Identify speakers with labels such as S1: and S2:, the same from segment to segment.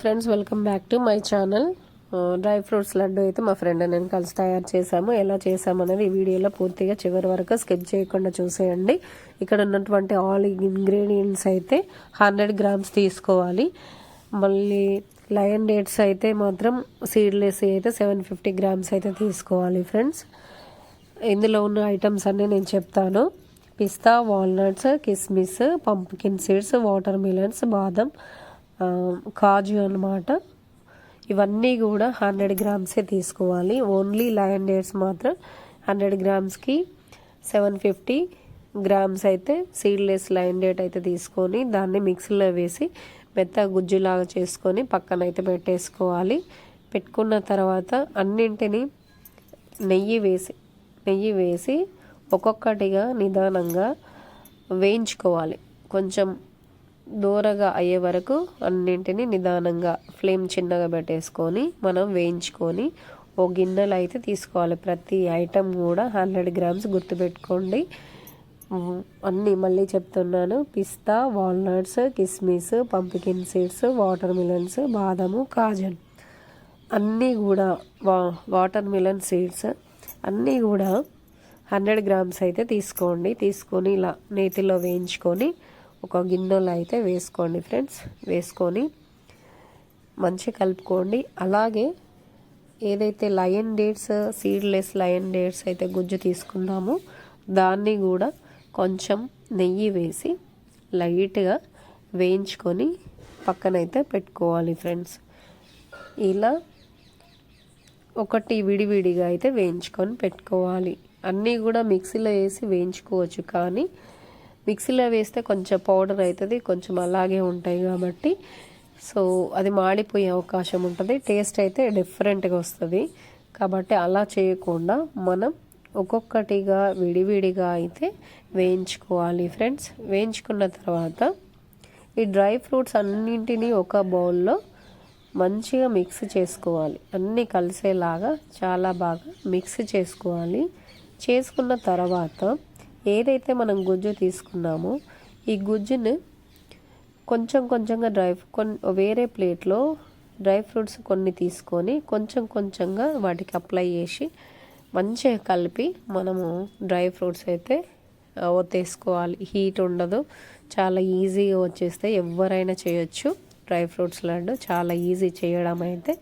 S1: Friends welcome back to my channel. Dry fruits laddu అయితే మా friend నేను కలిసి తయారు చేశాము. ఎలా చేశామనేది ఈ వీడియోలో పూర్తిగా చివరి వరకు స్కిప్ చేయకుండా చూసేయండి. ఇక్కడ ఉన్నటువంటి ఆల్ ఇంగ్రీడియంట్స్ అయితే హండ్రెడ్ గ్రామ్స్ తీసుకోవాలి. మళ్ళీ లయన్ డేట్స్ అయితే మాత్రం సీడ్లెస్ అయితే సెవెన్ ఫిఫ్టీ గ్రామ్స్ అయితే తీసుకోవాలి ఫ్రెండ్స్. ఇందులో ఉన్న ఐటమ్స్ అన్నీ నేను చెప్తాను. పిస్తా వాల్నట్స్ కిస్మిస్ పంప్కిన్ సీడ్స్ వాటర్ మిలన్స్ బాదం కాజు అనమాట ఇవన్నీ కూడా హండ్రెడ్ గ్రామ్సే తీసుకోవాలి. ఓన్లీ లయన్ డేట్స్ మాత్రం హండ్రెడ్ గ్రామ్స్కి సెవెన్ ఫిఫ్టీ గ్రామ్స్ అయితే సీడ్లెస్ లైన్ డేట్ అయితే తీసుకొని దాన్ని మిక్సీలో వేసి మెత్త గుజ్జులాగా చేసుకొని పక్కన అయితే పెట్టేసుకోవాలి. పెట్టుకున్న తర్వాత అన్నింటినీ నెయ్యి వేసి నెయ్యి వేసి ఒక్కొక్కటిగా నిదానంగా వేయించుకోవాలి. కొంచెం దూరగా అయ్యే వరకు అన్నింటినీ నిదానంగా ఫ్లేమ్ చిన్నగా పెట్టేసుకొని మనం వేయించుకొని ఓ గిన్నెలు అయితే తీసుకోవాలి. ప్రతి ఐటెం కూడా హండ్రెడ్ గ్రామ్స్ గుర్తుపెట్టుకోండి. అన్నీ మళ్ళీ చెప్తున్నాను. పిస్తా వాల్నట్స్ కిస్మిస్ పంపికిన్ సీడ్స్ వాటర్ మిలన్స్ బాదము కాజల్ అన్నీ కూడా వా వాటర్ మిలన్ సీడ్స్ అన్నీ కూడా హండ్రెడ్ గ్రామ్స్ అయితే తీసుకోండి. తీసుకొని ఇలా నేతిలో వేయించుకొని ఒక గిన్నెలో అయితే వేసుకోండి ఫ్రెండ్స్. వేసుకొని మంచిగా కలుపుకోండి. అలాగే ఏదైతే Lion dates seedless Lion dates అయితే గుజ్జు తీసుకున్నామో దాన్ని కూడా కొంచెం నెయ్యి వేసి లైట్గా వేయించుకొని పక్కనైతే పెట్టుకోవాలి ఫ్రెండ్స్. ఇలా ఒకటి విడివిడిగా అయితే వేయించుకొని పెట్టుకోవాలి. అన్నీ కూడా మిక్సీలో వేసి వేయించుకోవచ్చు కానీ మిక్సీలో వేస్తే కొంచెం పౌడర్ అవుతుంది కొంచెం అలాగే ఉంటాయి కాబట్టి. సో అది మాడిపోయే అవకాశం ఉంటుంది. టేస్ట్ అయితే డిఫరెంట్గా వస్తుంది. కాబట్టి అలా చేయకుండా మనం ఒక్కొక్కటిగా విడివిడిగా అయితే వేయించుకోవాలి ఫ్రెండ్స్. వేయించుకున్న తర్వాత ఈ డ్రై ఫ్రూట్స్ అన్నింటినీ ఒక బౌల్లో మంచిగా మిక్స్ చేసుకోవాలి. అన్నీ కలిసేలాగా చాలా బాగా మిక్స్ చేసుకోవాలి. చేసుకున్న తర్వాత ఏదైతే మనం గుజ్జు తీసుకున్నామో ఈ గుజ్జుని కొంచెం కొంచెంగా డ్రై కొన్ని వేరే ప్లేట్లో డ్రై ఫ్రూట్స్ కొన్ని తీసుకొని కొంచెం కొంచెంగా వాటికి అప్లై చేసి మంచిగా కలిపి మనము డ్రై ఫ్రూట్స్ అయితే ఒత్తేసుకోవాలి. హీట్ ఉండదు. చాలా ఈజీగా వచ్చేస్తే ఎవరైనా చేయొచ్చు. డ్రై ఫ్రూట్స్ లడ్డు చాలా ఈజీ చేయడం అయితే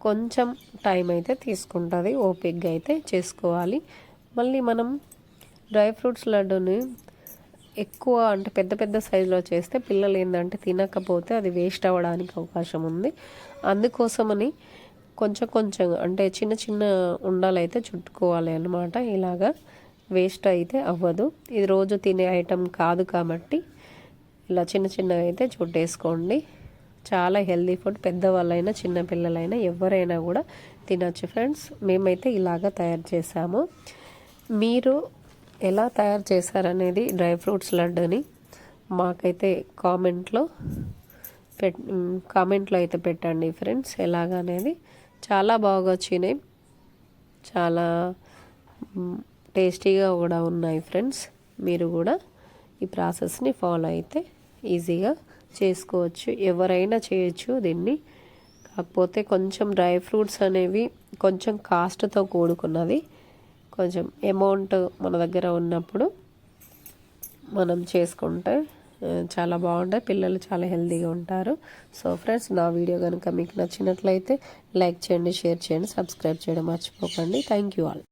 S1: కొంచెం టైం అయితే తీసుకుంటుంది. ఓపిక్గా అయితే చేసుకోవాలి. మళ్ళీ మనం డ్రై ఫ్రూట్స్ లడ్డూని ఎక్కువ అంటే పెద్ద పెద్ద సైజులో చేస్తే పిల్లలు ఏంటంటే తినకపోతే అది వేస్ట్ అవ్వడానికి అవకాశం ఉంది. అందుకోసమని కొంచెం కొంచెం అంటే చిన్న చిన్న ఉండాలైతే చుట్టుకోవాలి అనమాట ఇలాగా వేస్ట్ అయితే అవ్వదు. ఇది రోజు తినే ఐటెం కాదు కాబట్టి ఇలా చిన్న చిన్నవి అయితే చుట్టేసుకోండి. చాలా హెల్దీ ఫుడ్ పెద్దవాళ్ళైనా చిన్నపిల్లలైనా ఎవరైనా కూడా తినచ్చు ఫ్రెండ్స్. మేమైతే ఇలాగా తయారు చేసాము. మీరు ఎలా తయారు చేశారనేది డ్రై ఫ్రూట్స్ లడ్డుని మాకైతే కామెంట్లో పెట్ కామెంట్లో అయితే పెట్టండి ఫ్రెండ్స్ ఎలాగనేది. చాలా బాగా వచ్చినాయి. చాలా టేస్టీగా కూడా ఉన్నాయి ఫ్రెండ్స్. మీరు కూడా ఈ ప్రాసెస్ని ఫాలో అయితే ఈజీగా చేసుకోవచ్చు. ఎవరైనా చేయొచ్చు దీన్ని. కాకపోతే కొంచెం డ్రై ఫ్రూట్స్ అనేవి కొంచెం కాస్ట్తో కూడుకున్నది. కొంచెం అమౌంట్ మన దగ్గర ఉన్నప్పుడు మనం చేసుకుంటే చాలా బాగుంటాయి. పిల్లలు చాలా హెల్తీగా ఉంటారు. సో ఫ్రెండ్స్ నా వీడియో కనుక మీకు నచ్చినట్లయితే లైక్ చేయండి షేర్ చేయండి సబ్స్క్రైబ్ చేయడం మర్చిపోకండి. Thank you all